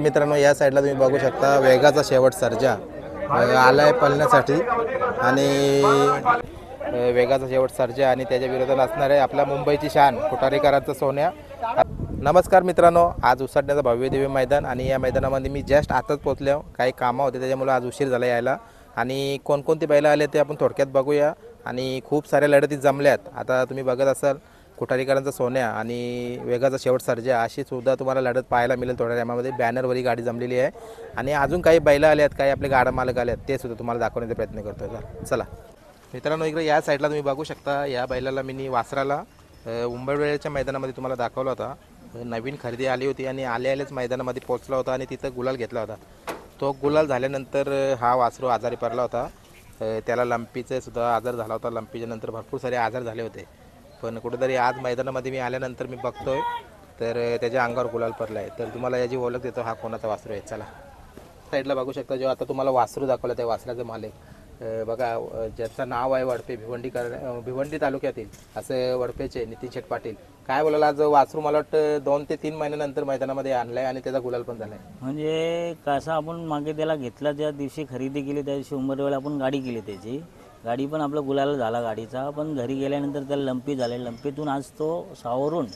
मित्रांनो या साईडला तुम्ही बघू शकता वेगाचा शेवट सर्जा आलाय पळण्यासाठी. आणि वेगाचा शेवट सर्जा आणि त्याच्या विरोधात असणार आहे आपल्या मुंबईची शान कोठारीकरांचा सोन्या. नमस्कार मित्रांनो आज उसाटण्याचं भव्य दिव्य मैदान आणि या मैदानामध्ये मी जस्ट आताच पोचलो काही कामं होते त्याच्यामुळे आज उशीर झाला यायला. आणि कोणकोणती बैलं आले ते आपण थोडक्यात बघूया. आणि खूप साऱ्या लढती जमल्यात. आता तुम्ही बघत असाल कोठारीकरांचा सोन्या आणि वेगाचा शेवट सर्जा अशी सुद्धा तुम्हाला लढत पाहायला मिळेल थोड्या टायमामध्ये बॅनरवरही गाडी जमलेली आहे. आणि अजून काही बैलं आले आहेत काही आपले गाडा मालक आले आहेत ते सुद्धा तुम्हाला दाखवण्याचा प्रयत्न करतो चला मित्रांनो इकडे या साईडला तुम्ही बघू शकता या बैलाला मी वासराला उंबरवेळेच्या मैदानामध्ये तुम्हाला दाखवला होता. नवीन खरेदी आली होती आणि आल्या आल्याच मैदानामध्ये पोचला होता आणि तिथं गुलाल घेतला होता. तो गुलाल झाल्यानंतर हा वासरू आजारी पडला होता. त्याला लंपीचे सुद्धा आजार झाला होता. लंपीच्या नंतर भरपूर सारे आजार झाले होते. पण कुठेतरी आज मैदानामध्ये मी आल्यानंतर मी बघतोय. तर त्याच्या अंगावर गुलाल पडला आहे तर तुम्हाला याची ओळख देतो. हा कोणाचा वासरू आहे? चला. साईडला बघू शकता जेव्हा आता तुम्हाला वासरू दाखवलं त्या वासराचं मालिक. बघा ज्याचं नाव आहे वडपे भिवंडी कर भिवंडी तालुक्यातील असं वडपेचे नितीन शेठ पाटील. काय बोलायला आज वासरू मला वाटतं दोन ते तीन महिन्यानंतर मैदानामध्ये आणलाय आणि त्याचा गुलाल पण झालाय. म्हणजे कसं आपण मागे त्याला घेतला ज्या दिवशी खरेदी केली त्या दिवशी उंबरवेळेला आपण गाडी केली त्याची. गाडी पण आपला गुलाला झाला गाडीचा पण घरी गेल्यानंतर त्याला लंपी झाले. लंपीतून आज तो सावरून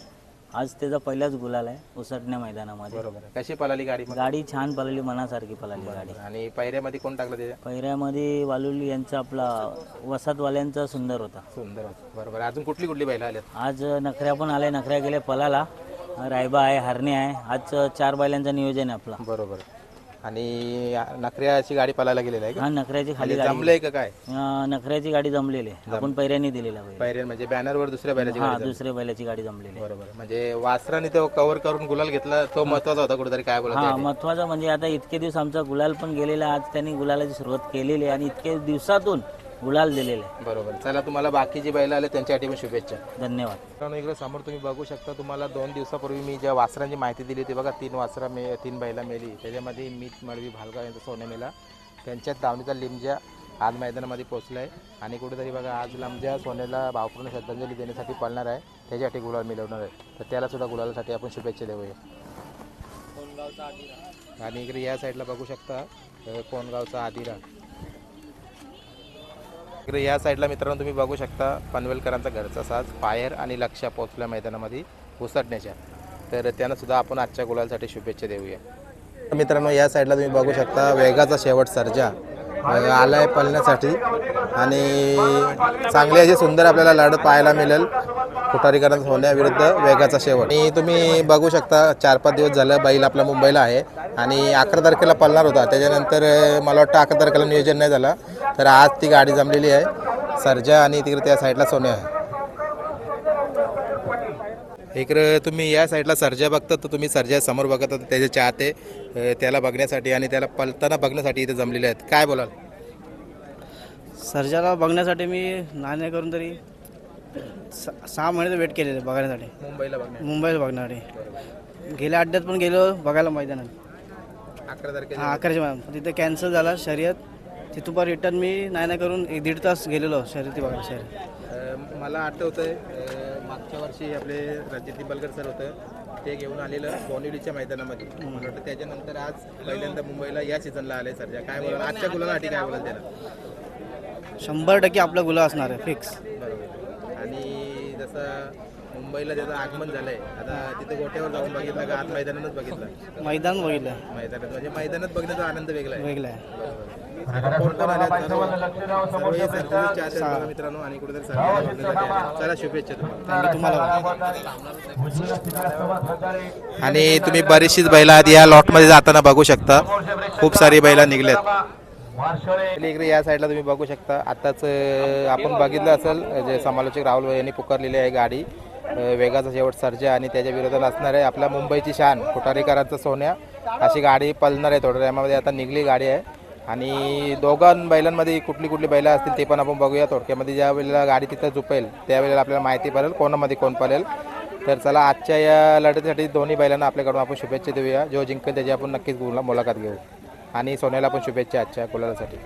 आज त्याचा पहिलाच गुलाल आहे उसटण्या मैदानामध्ये. बरोबर. आहे. कशी पळाली गाडी मग? गाडी छान पळाली मनासारखी पळाली गाडी. आणि पायऱ्यामध्ये कोण टाकलं त्याच्या? पहिऱ्यामध्ये वालुली यांचा आपला वसातवाल्यांचा सुंदर होता. सुंदर होतं. बरोबर. अजून कुठली कुठली बैला आल्यात? आज नखऱ्या पण आल्या नखऱ्या गेल्या पलाला. रायबा आहे हरणे आहे. आज चार बैलांचं नियोजन आहे आपला. बरोबर. आणि नखऱ्याची गाडी पळायला गेलेली आहे का? हा नखऱ्याची खाली म्हणजे जमलंय का काय? अं, नखऱ्याची गाडी जमलेली आहे. आपण पैऱ्याने दिलेला बैल. पायऱ्या म्हणजे बॅनरवर दुसऱ्या बैलाची हा गाडी दुसऱ्या बैलाची गाडी जमलेली आहे. बरोबर. म्हणजे वासराने तो कव्हर करून गुलाल घेतला तो महत्त्वाचा होता कुठेतरी काय बोलत हा महत्वाचं म्हणजे आता इतके दिवस आमचा गुलाल पण गेलेला. आज त्यांनी गुलालाची सुरुवात केलेली आहे. आणि इतके दिवसातून गुलाल दिलेले. आहे बरोबर. चला तुम्हाला बाकीची बैल आले त्यांच्यासाठी पण शुभेच्छा. धन्यवाद. मित्रांनो इकडे समोर तुम्ही बघू शकता तुम्हाला दोन दिवसापूर्वी मी ज्या वासरांची माहिती दिली होती बघा तीन वासरा मे तीन बैला मेली. त्याच्यामध्ये मीत मळवी भालगाव यांचा सोन्या मेला. त्यांच्यात दावणीचा लिमजा आज मैदानामध्ये पोहोचला आहे आणि कुठेतरी बघा आज लांबजा सोन्याला भावपूर्ण श्रद्धांजली देण्यासाठी पळणार आहे. त्याच्यासाठी गुलाल मिळवणार आहे. तर त्याला सुद्धा गुलालासाठी आपण शुभेच्छा देऊया. आणि इकडे या साईडला बघू शकता कोणगावचा आदिरा. इकडे या साईडला मित्रांनो तुम्ही बघू शकता पनवेलकरांचा घरचा साज फायर आणि लक्ष पोचल्या मैदानामध्ये उसटण्याच्या तर त्यांना सुद्धा आपण आजच्या गुलालसाठी शुभेच्छा देऊया. मित्रांनो या साईडला तुम्ही बघू शकता वेगाचा शेवट सर्जा आलाय पळण्यासाठी. आणि चांगली अशी सुंदर आपल्याला लढत पाहायला मिळेल. कोठारीकरांचा होण्याविरुद्ध वेगाचा शेवट. आणि तुम्ही बघू शकता चार पाच दिवस झालं बैल आपला मुंबईला आहे. आणि अकरा तारखेला पळणार होता. त्याच्यानंतर मला वाटतं अकरा तारखेला नियोजन नाही झालं. तर आज ती गाडी जमलेली आहे. सर्जा आणि तिकडे त्या साईडला सोन्या आहे. इकडे तुम्ही या साईडला सर्जा बघता तर तुम्ही सर्जा समोर बघता त्याचे चाहते त्याला बघण्यासाठी आणि त्याला पलताना बघण्यासाठी इथे जमलेले आहेत. काय बोलाल? सर्जाला बघण्यासाठी मी नाणे करून तरी सहा महिने वेट केलेले बघण्यासाठी. मुंबईला बघण्या मुंबईला बघण्यासाठी. गेल्या अड्ड्यात पण गेलो बघायला मैदानात. अकरा तारखेला. हा अकराच्या मैदान तिथे कॅन्सल झाला शर्यत. तिथून पण रिटर्न मी नाही नाही करून एक दीड तास गेलेलो शर्यती बघायला शर्यत. मला आठवतंय अं, मागच्या वर्षी आपले रणजित निंबालकर सर होतं. ते घेऊन आलेलं बोनिवलीच्या मैदानामध्ये. मला वाटतं त्याच्यानंतर आज पहिल्यांदा मुंबईला या सीझनला आले सर्जा काय बोलाल? आजच्या गुलासाठी काय बोलाल त्याला? शंभर टक्के आपला गुला असणार आहे फिक्स जसं मुंबईला त्याचं आगमन झालंय. आता तिथे गोट्यावर जाऊन बघितलं का आज मैदानातच बघितलं? मैदान बघितलं मैदानात म्हणजे मैदानात बघण्याचा आनंद वेगळा आहे. वेगळं आहे. आता कोण कोण आले? सर्व हे बघा मित्रांनो आणि कुठेतरी आले. चला शुभेच्छा तुम्हाला. तुम्हाला आणि तुम्ही बरीचशीच बैला आधी या लॉटमध्ये जाताना बघू शकता. खूप सारी बैला निघल्यात इकडे या साईडला तुम्ही बघू शकता. आताच आपण बघितलं असेल जे समालोचक राहुल भाई यांनी पुकारलेली आहे गाडी वेगाचा शेवट सर्जा आणि त्याच्या विरोधात असणार आहे आपल्या मुंबईची शान कोठारीकरांचा सोन्या अशी गाडी पलणार आहे थोड्या टायमामध्ये आता निघली गाडी आहे. आणि दोघां बैलांमध्ये कुठली कुठली बैलं असतील ते पण आपण बघूया. थोडक्यामध्ये ज्या वेळेला गाडी तिथं झुपेल त्यावेळेला आपल्याला माहिती पडेल कोणामध्ये कोण पडेल तर चला आजच्या या लढतीसाठी दोन्ही बैलांना आपल्याकडून आपण शुभेच्छा देऊया. जो जिंकेल त्याची आपण नक्कीच मुलाखत घेऊ. आणि सोन्याला पण शुभेच्छा आजच्या गुलालासाठी